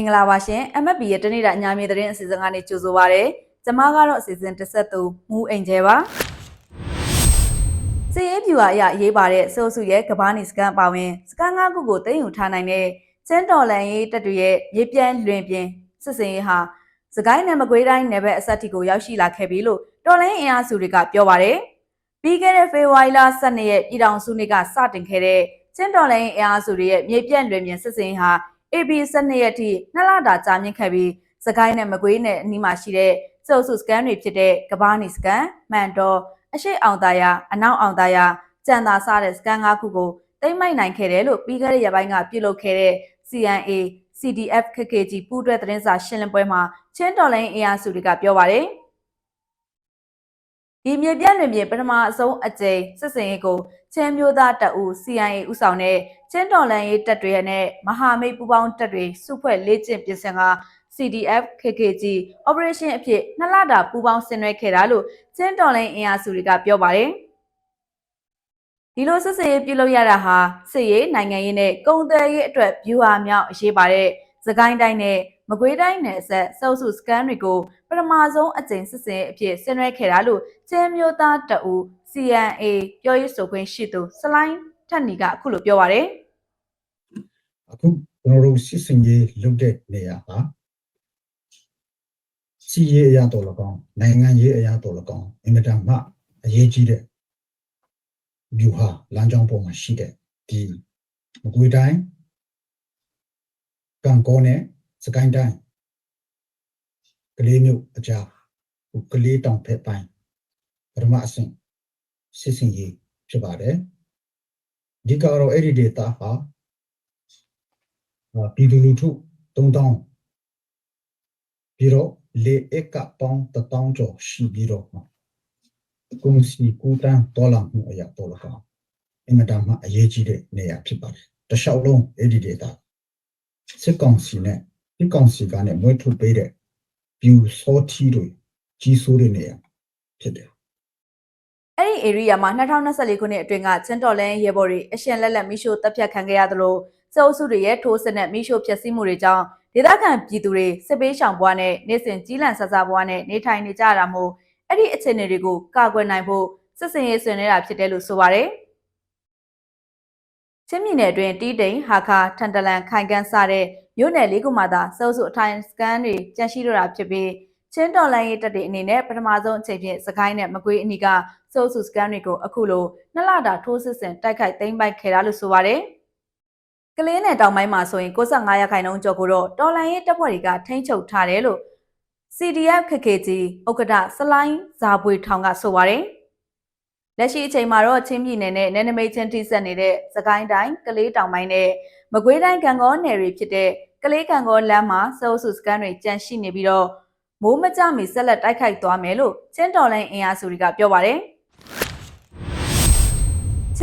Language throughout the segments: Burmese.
င်္ဂလာပါရှင် MFB ရဲ့တနေ့တာအညာမြေသတင်းအစီအစဉ်ကနေကြိုဆိုပါရစေ။ကျွန်မကတော့အစီအစဉ်တစ်ဆက်သူမူအိမ်ကျဲပါ။စီရေးပြူအရာအရေးပါတဲ့ဆိုစုရဲ့ကဘာနီစကန်ပါဝင်စကန်၅ခုကိုတင်ယူထားနိုင်တဲ့ကျန်းတော်လန်ရေးတပ်တွေရဲ့ရေပြန်းလွင်ပြင်းစစ်စင်ရေးဟာစကိုင်းနယ်မကွေးတိုင်းနယ်ဘက်အဆက်တီကိုရောက်ရှိလာခဲ့ပြီလို့တော်လိုင်းအင်အားစုတွေကပြောပါတယ်။ပြီးခဲ့တဲ့ဖေဖော်ဝါရီလ12ရက်ပြည်ထောင်စုနေ့ကစတင်ခဲ့တဲ့ကျန်းတော်လိုင်းအင်အားစုတွေရဲ့မြေပြန့်လွင်ပြင်းစစ်စင်ရေးဟာ AB 12ရက်ထိနှစ်လတာကြာမြင့်ခဲ့ပြီးစကိုင်းနဲ့မကွေးနဲ့အနီးမှာရှိတဲ့စုပ်စုစကန်တွေဖြစ်တဲ့ကဘာနီစကန်မှန်တော်အရှိအောင်သားရအနောက်အောင်သားရကြံသာစားတဲ့စကန်၅ခုကိုတိမ့်မိုက်နိုင်ခဲ့တယ်လို့ပြီးခဲ့တဲ့ရက်ပိုင်းကပြုလုပ်ခဲ့တဲ့ CNA CDF KKG ပူးတွဲသတင်းစာရှင်းလင်းပွဲမှာချင်းတော်လိုင်းအင်အားစုတွေကပြောပါတယ်ဒီမြေပြန့်လွင်မြေပထမအဆုံးအကြိမ်စစ်စင်ရေးကို ချင်းမျိုးသားတပ်ဦး CIA ဥဆောင်တဲ့ချင်းတော်လန်ရေးတပ်တွေနဲ့မဟာမိတ်ပူးပေါင်းတပ်တွေစုဖွဲ့လေ့ကျင့်ပြင်ဆင်က CDF KKG Operation အဖြစ်နှစ်လတာပူးပေါင်းဆင်နွှဲခဲ့တာလို့ချင်းတော်လန်အင်အားစုတွေကပြောပါတယ်ဒီလိုစစ်စရေးပြုလုပ်ရတာဟာစစ်ရေးနိုင်ငံရေးနဲ့ကုန်သွယ်ရေးအတွက်ဗျူဟာမြောက်အရေးပါတဲ့သကိုင်းတိုင်းနဲ့မကွေးတိုင်းနယ်ဆက်စောက်စုစကန်တွေကိုပထမဆုံးအကြိမ်စစ်စင်အဖြစ်ဆင်နွှဲခဲ့တာလို့ကျဲမျိုးသားတအူ CNA ပြောရေးဆိုခွင့်ရှိသူစလိုင်းထက်နီကအခုလိုပြောပါရယ်အခုကျွန်တော်တို့စစ်စင်ရေးလုပ်တဲ့နေရာဟာစီရေးအရာတော်လကောင်းနိုင်ငံရေးအရာတော်လကောင်းအင်မတန်မှအရေးကြီးတဲ့ဗျူဟာလမ်းကြောင်းပေါ်မှာရှိတဲ့ဒီမကွေးတိုင်းကံကောနဲ့စကိုင်းတိုင်းကလေးမျိုးအကြားဟိုကလေးတောင်ဖက်ပိုင်းပထမအဆင့် စစ်စင်ရေးဖြစ်ပါတယ်ဒီကတော့အဲ့ဒီဒေတာဟာအာပြည်သူလူထု3000ပြီးတော့လေအက်ကပေါင်း1000ကျော်ရှိပြီးတော့ကုန်စီကူတန်းဒေါ်လာမှုအရာပေါ်လာကောင်အင်မတန်မှအရေးကြီးတဲ့နေရာဖြစ်ပါတယ်တလျှောက်လုံးအဲ့ဒီဒေတာစစ်ကောင်စီနဲ့ဒီကောင်စီကနဲ့မွေးထုတ်ပေးတဲ့ပြူစောထီတွေကြီးစိုးတဲ့နေရာဖြစ်တယ် အဲ့ဒီ area မှာ2024ခုနှစ်အတွင်းကချင်းတော်လန်ရေဘော်တွေအရှင်လက်လက်မိရှို့တပ်ဖြတ်ခံခဲ့ရသလိုစေအုပ်စုတွေရဲ့ထိုးစစ်နဲ့မိရှို့ဖျက်ဆီးမှုတွေကြောင့်ဒေသခံပြည်သူတွေစစ်ပေးရှောင်ဘွားနဲ့နေစဉ်ကြီးလန့်ဆဆဘွားနဲ့နေထိုင်နေကြရတာမို့အဲ့ဒီအခြေအနေတွေကိုကာကွယ်နိုင်ဖို့စစ်စင်ရေးဆွေးနွေးတာဖြစ်တယ်လို့ဆိုပါတယ်ချင်းပြည်နယ်အတွင်းတီးတိန်ဟာခါထန်တလန်ခိုင်ကန်စတဲ့မြို့နယ်လေးခုမှသာစေအုပ်စုအထိုင်စကန်တွေကြန့်ရှိတော့တာဖြစ်ပြီးချင်းတော်လိုင်းရေးတပ်တွေအနေနဲ့ပထမဆုံးအချိန်ဖြင့်စကိုင်းနဲ့မကွေးအနီးက စိုးစုစကန်တွေကိုအခုလိုနှစ်လတာထိုးစစ်ဆင်တိုက်ခိုက်သိမ်းပိုက်ခဲ့တာလို့ဆိုပါတယ်။ကလေးနယ်တောင်ပိုင်းမှာဆိုရင်65ရာခိုင်နှုန်းကျော်ကိုတော့တော်လိုင်းရေးတပ်ဖွဲ့တွေကထိန်းချုပ်ထားတယ်လို့ CDF KKG ဥက္ကဋ္ဌစလိုင်းဇာပွေထောင်ကဆိုပါတယ်။လက်ရှိအချိန်မှာတော့ချင်းပြည်နယ်နဲ့နယ်နိမိတ်ချင်းထိစပ်နေတဲ့စကိုင်းတိုင်းကလေးတောင်ပိုင်းနဲ့မကွေးတိုင်းကံကောနယ်တွေဖြစ်တဲ့ကလေးကံကောလမ်းမှာစိုးစုစကန်တွေကြန့်ရှိနေပြီးတော့မိုးမကြမီဆက်လက်တိုက်ခိုက်သွားမယ်လို့ချင်းတော်လိုင်းအင်အားစုတွေကပြောပါတယ်။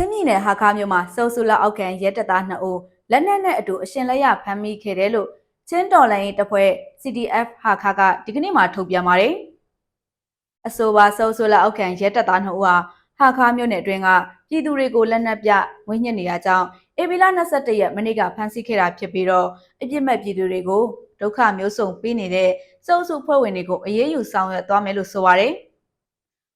ချင်းပြည်နယ်ဟာခါမြို့မှာစိုးစုလက်အောက်ခံရဲတပ်သား2ဦးလက်နက်နဲ့အတူအရှင်လက်ရဖမ်းမိခဲ့တယ်လို့ချင်းတော်လိုင်းတပ်ဖွဲ့ CDF ဟာခါကဒီကနေ့မှထုတ်ပြန်ပါတယ်။အဆိုပါစိုးစုလက်အောက်ခံရဲတပ်သား2ဦးဟာဟာခါမြို့နယ်အတွင်းကပြည်သူတွေကိုလက်နက်ပြဝင်းညစ်နေရကြောင်းဧပြီလ22ရက်မနေ့ကဖမ်းဆီးခဲ့တာဖြစ်ပြီးတော့အပြစ်မဲ့ပြည်သူတွေကိုဒုက္ခမျိုးစုံပေးနေတဲ့စုပ်စုဖွဲ့ဝင်တွေကိုအရေးယူဆောင်ရွက်သွားမယ်လို့ဆိုပါတယ်။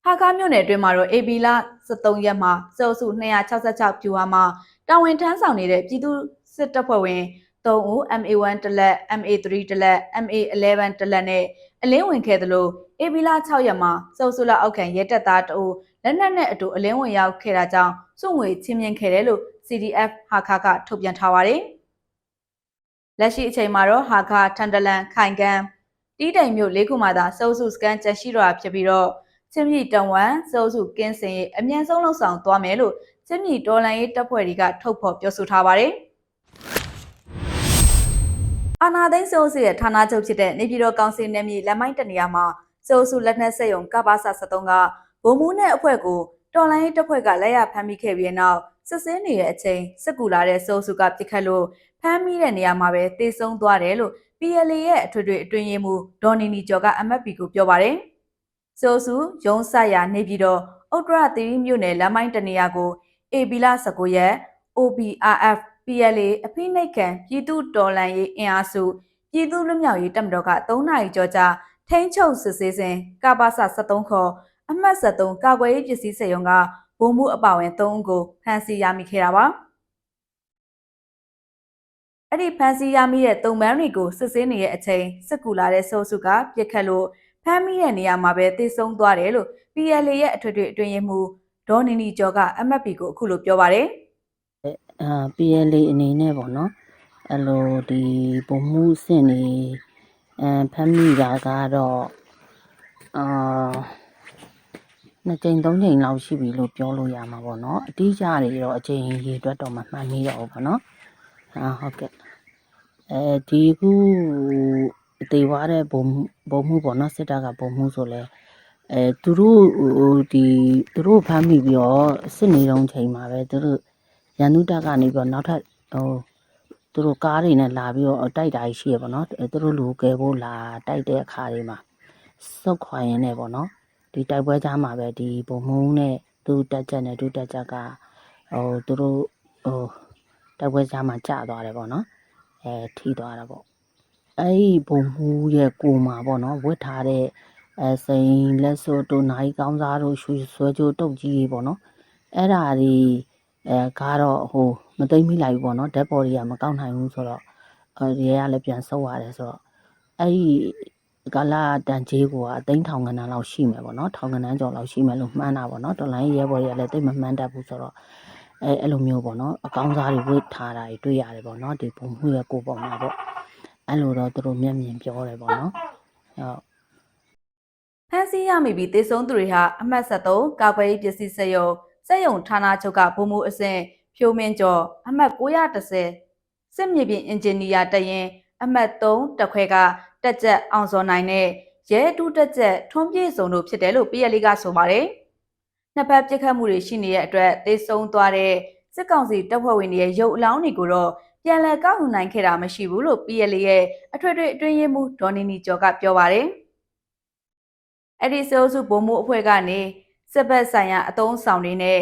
ဟာကားမြို့နယ်အတွင်းမှာတော့ AB လ23ရက်မှာစုပ်စု266ပြူဟာမှာတာဝန်ထမ်းဆောင်နေတဲ့ပြည်သူစစ်တပ်ဖွဲ့ဝင်3ဦး MA1 တလက် MA3 တလက် MA11 တလက်နဲ့အလင်းဝင်ခဲ့သလို AB လ6ရက်မှာစုပ်စုလအောက်ခံရဲတပ်သားတအုပ်လက်နက်နဲ့အတူအလင်းဝင်ရောက်ခဲ့တာကြောင့်စုငွေချင်းမြင့်ခဲ့တယ်လို့ CDF ဟာခါကထုတ်ပြန်ထားပါတယ်။လက်ရှိအချိန်မှာတော့ဟာခါထန်တလန်ခိုင်ကန်တီးတိမ်မြို့လေးခုမှသာစုပ်စုစကန်ကြန့်ရှိတော့တာဖြစ်ပြီးတော့ ချင်းမြီတဝန်စုပ်စုကင်းစင်ရေးအမြန်ဆုံးလှုပ်ဆောင်သွားမယ်လို့ချင်းမြီတော်လန်ရေးတပ်ဖွဲ့တွေကထုတ်ဖော်ပြောဆိုထားပါတယ်။အာနာသိန်းစိုးစုရဲ့ဌာနချုပ်ဖြစ်တဲ့နေပြည်တော်ကောင်စီနယ်မြေလက်မိုင်းတနေရာမှာစိုးစုလက်နက်ဆက်ယုံကပ္ပစာ73ကဗိုလ်မှူးနဲ့အဖွဲ့ကိုတော်လိုင်းရေးတပ်ဖွဲ့ကလက်ရဖမ်းမိခဲ့ပြီးနောက်စစ်စင်းနေတဲ့အချိန်စစ်ကူလာတဲ့စိုးစုကပြစ်ခတ်လို့ဖမ်းမိတဲ့နေရာမှာပဲတေဆုံးသွားတယ်လို့ PLA ရဲ့အထွေထွေအတွင်းရေးမှူးဒေါ်နီနီကျော်က MFP ကိုပြောပါတယ်။ စိုးစုရုံးဆက်ရာနေပြီးတော့ဥတ္တရသီရိမြို့နယ်လမ်းမိုင်းတနေရာကို AB လ19ရက် OBRF PLA အဖိနှိတ်ခံပြည်သူတော်လှန်ရေးအင်အားစုပြည်သူ့လွတ်မြောက်ရေးတပ်မတော်က3နာရီကျော်ကြာထိန်းချုပ်စစ်ဆေးစဉ်ကပ္ပစ73ခေါ်အမှတ်73ကာကွယ်ရေးပစ္စည်းစက်ရုံကဗိုလ်မှူးအပါအဝင်3ဦးကိုဖမ်းဆီးရမိခဲ့တာပါအဲ့ဒီဖမ်းဆီးရမိတဲ့တုံမန်းတွေကိုစစ်ဆေးနေတဲ့အချိန်စစ်ကူလာတဲ့ဆိုစုကပြစ်ခတ်လို့ ဖမ်းမိတဲ့နေရာမှာပဲတိတ်ဆုံးသွားတယ်လို့ PLA ရဲ့အထွေထွေအတွင်းရေးမှူးဒေါ်နီနီကျော်က MFP ကိုအခုလိုပြောပါတယ်အာ PLA အနေနဲ့ပေါ့နော်အဲ့လိုဒီပုံမှုစင်နေအမ်ဖမ်းမိတာကတော့အာနှစ်ကြိမ်သုံးကြိမ်လောက်ရှိပြီလို့ပြောလို့ရမှာပေါ့နော်အတိအကျတွေတော့အချိန်ရေအတွက်တော့မမှန်မိတော့ဘူးပေါ့နော်အာဟုတ်ကဲ့အဲဒီခု အသေးွားတဲ့ဘုံဘုံမှုပေါ့နော်စစ်တပ်ကဘုံမှုဆိုလဲအဲသူတို့ဟိုဒီသူတို့ဖမ်းမိပြီးတော့စစ်နေတုန်းချိန်မှာပဲသူတို့ရန်သူတပ်ကနေပြီးတော့နောက်ထပ်ဟိုသူတို့ကားတွေနဲ့လာပြီးတော့တိုက်တာရှိရပေါ့နော်အဲသူတို့လူကယ်ဖို့လာတိုက်တဲ့အခါတွေမှာစုတ်ခွာရင်လည်းပေါ့နော်ဒီတိုက်ပွဲကြားမှာပဲဒီဘုံမုံနဲ့သူတက်ချက်နဲ့သူတက်ချက်ကဟိုသူတို့ဟိုတိုက်ပွဲကြားမှာကြာသွားတယ်ပေါ့နော်အဲထိသွားတာပေါ့ အဲ့ဒီဘုံမူရဲ့ကိုမှာပေါ့နော်ဝတ်ထားတဲ့အဲစိန်လက်စွပ်တို့နိုင်ကောင်းစားတို့ရွှေဆွဲကြိုးတုတ်ကြီးတွေပေါ့နော်အဲ့ဓာတွေအဲကားတော့ဟိုမသိမ့်မိလိုက်ဘူးပေါ့နော်ဓာတ်ပေါ်တွေကမကောက်နိုင်ဘူးဆိုတော့အဲဒီရဲကလည်းပြန်ဆုပ်ရတယ်ဆိုတော့အဲ့ဒီကာလာတန်ကြီးကအသိန်းထောင်ကနန်းလောက်ရှိမယ်ပေါ့နော်ထောင်ကနန်းကျော်လောက်ရှိမယ်လို့မှန်းတာပေါ့နော်တော်လိုင်းရဲဘော်တွေကလည်းသိမမှန်းတတ်ဘူးဆိုတော့အဲအဲ့လိုမျိုးပေါ့နော်အကောင်းစားတွေဝိတ်ထားတာတွေတွေ့ရတယ်ပေါ့နော်ဒီဘုံမှုရဲ့ကိုပေါ်မှာပေါ့ အဲ့လိုတော့သူတို့မျက်မြင်ပြောတယ်ပေါ့နော်ဟုတ်ဖမ်းဆီးရမိပြီးတေဆုံးသူတွေဟာအမှတ်73ကာကွယ်ရေးပစ္စည်းစက်ရုံစက်ရုံဌာနချုပ်ကဗိုလ်မှူးအဆင့်ဖြိုးမင်းကျော်အမှတ်930စစ်မြေပြင်အင်ဂျင်နီယာတရင်အမှတ်3တက်ခွဲကတက်ကြက်အောင်စောနိုင်နဲ့ရဲတူးတက်ကြက်ထွန်းပြေစုံတို့ဖြစ်တယ်လို့ PLA ကဆိုပါတယ်။နှစ်ဖက်ပြစ်ခတ်မှုတွေရှိနေတဲ့အတွက်တေဆုံးသွားတဲ့စစ်ကောင်စီတပ်ဖွဲ့ဝင်တွေရဲ့ရုပ်အလောင်းတွေကိုတော့ ပြန်လည်ကောက်ယူနိုင်ခဲ့တာမရှိဘူးလို့ PLA ရဲ့အထွေထွေအတွင်းရေးမှူးဒေါ်နီနီကျော်ကပြောပါတယ်။အဲ့ဒီစေအုပ်စုဗိုလ်မှူးအဖွဲ့ကနေစစ်ဘက်ဆိုင်ရာအသုံးဆောင်တွေနဲ့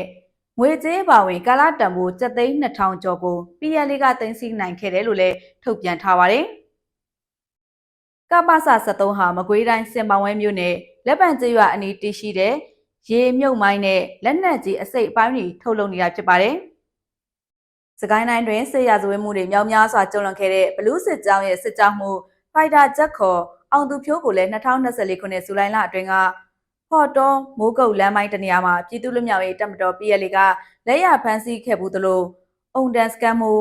ငွေကြေးပါဝင်ကာလတန်ဖိုး7သိန်း2000ကျော်ကို PLA ကတင်စီနိုင်ခဲ့တယ်လို့လည်းထုတ်ပြန်ထားပါတယ်။ကပ္ပစ73ဟာမကွေးတိုင်းစင်ပောင်ဝဲမြို့နယ်လက်ပံကျရွာအနီးတည်ရှိတဲ့ရေမြုပ်မိုင်းနဲ့လက်နက်ကြီးအစိပ်အပိုင်းတွေထုတ်လုပ်နေတာဖြစ်ပါတယ်။ စကိုင်းတိုင်းတွင်စစ်ရဇဝဲမှုတွေမြောက်များစွာကျုံလွန်ခဲ့တဲ့ဘလူးစစ်ကြောင်းရဲ့စစ်ကြောင်းမှုဖိုက်တာဂျက်ခေါ်အောင်သူဖြိုးကိုလည်း2024ခုနှစ်ဇူလိုင်လအတွင်းကဟော့တွန်မိုးကုတ်လမ်းမိုင်းတနေရာမှာပြည်သူ့လူမျိုးရေးတပ်မတော် PLA ကလက်ရဖမ်းဆီးခဲ့ဘူးသလိုအုံတန်စကန်မှု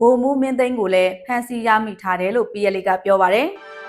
ဗိုလ်မှူးမင်းသိန်းကိုလည်းဖမ်းဆီးရမိထားတယ်လို့ PLA ကပြောပါတယ်။